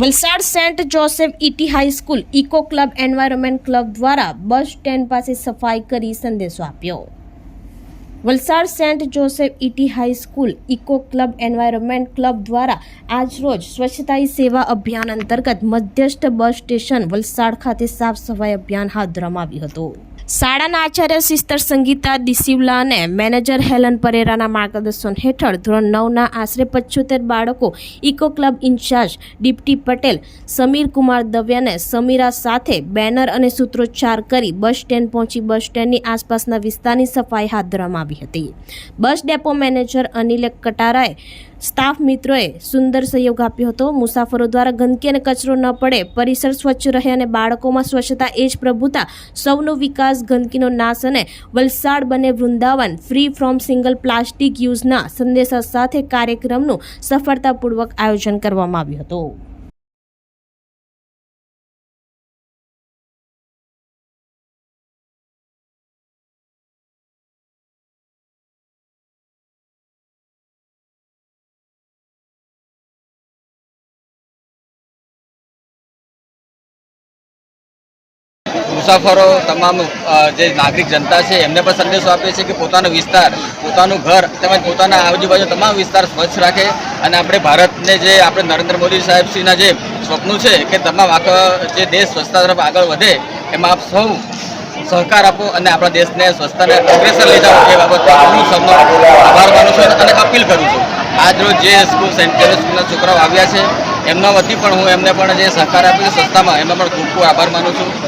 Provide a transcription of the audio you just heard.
Valsad saint Joseph ET high school eco club environment club દ્વારા bus stand પાસે સફાઈ કરી સંદેશો આપ્યો. Valsad saint Joseph ET high school eco club environment club દ્વારા આજરોજ સ્વચ્છતા હી સેવા અભિયાન અંતર્ગત મધ્યસ્થ બસ સ્ટેશન વલસાડ ખાતે સાફ સફાઈ અભિયાન હાથ ધરવામાં આવ્યું હતું. શાળાના આચાર્ય સિસ્ટર સંગીતા દિસિવલા અને મેનેજર હેલન પરેરાના માર્ગદર્શન હેઠળ ધોરણ નવના આશરે પચોતેર બાળકો eco club incharge Dipti Patel, Sameer Kumar દવ્યાને Samira સાથે બેનર અને સૂત્રોચ્ચાર કરી બસ સ્ટેન્ડ પહોંચી બસ સ્ટેન્ડની આસપાસના વિસ્તારની સફાઈ હાથ ધરવામાં આવી હતી. બસ ડેપો મેનેજર અનિલ કટારાએ સ્ટાફ મિત્રોએ સુંદર સહયોગ આપ્યો હતો. મુસાફરો દ્વારા ગંદકી અને કચરો ન પડે, પરિસર સ્વચ્છ રહે અને બાળકોમાં સ્વચ્છતા એ જ પ્રભુતા. સૌનો વિકાસ ગંદકીનો નાશ અને વલસાડ બને Vrindavan free from single plastic યુઝના સંદેશા સાથે કાર્યક્રમનું સફળતાપૂર્વક આયોજન કરવામાં આવ્યું હતું. મુસાફરો, તમામ જે નાગરિક જનતા છે, એમને પણ સંદેશો આપે છે કે પોતાનો વિસ્તાર, પોતાનું ઘર તેમજ પોતાના આજુબાજુ તમામ વિસ્તાર સ્વચ્છ રાખે અને આપણે ભારતને જે આપણે નરેન્દ્ર મોદી સાહેબશ્રીના જે સ્વપ્નું છે કે તમામ આખો જે દેશ સ્વચ્છતા તરફ આગળ વધે, એમાં આપ સૌ સહકાર આપો અને આપણા દેશને સ્વચ્છતાને અગ્રેસર લઈ જાઓ એ બાબતે હું સૌનો આભાર માનું છું અને અપીલ કરું છું. આજરોજ જે સ્કૂલ સેન્ટર સ્કૂલના છોકરાઓ આવ્યા છે, એમના વતી પણ હું એમને પણ જે સહકાર આપ્યો છે સંસ્થામાં એમનો પણ ખૂબ ખૂબ આભાર માનું છું.